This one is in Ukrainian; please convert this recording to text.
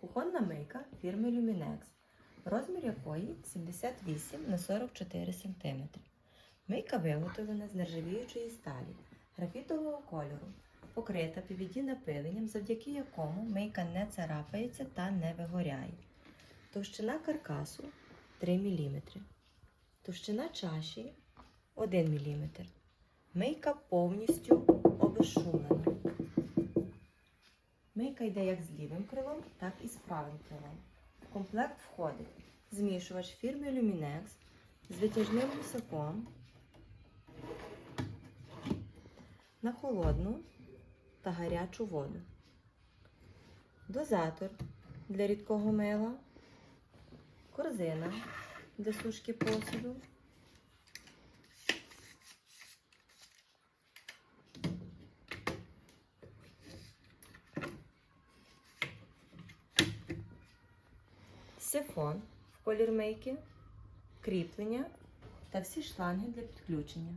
Кухонна мийка фірми Luminex, розмір якої 78 на 44 см. Мийка виготовлена з нержавіючої сталі, графітового кольору, покрита PVD напиленням, завдяки якому мийка не царапається та не вигоряє. Товщина каркасу 3 мм. Товщина чаші 1 мм. Мийка повністю. Мийка йде як з лівим крилом, так і з правим крилом. В комплект входить змішувач фірми Luminex з витяжним гусаком на холодну та гарячу воду. Дозатор для рідкого мила, корзина для сушки посуду. Сифон в колірмейки, кріплення та всі шланги для підключення.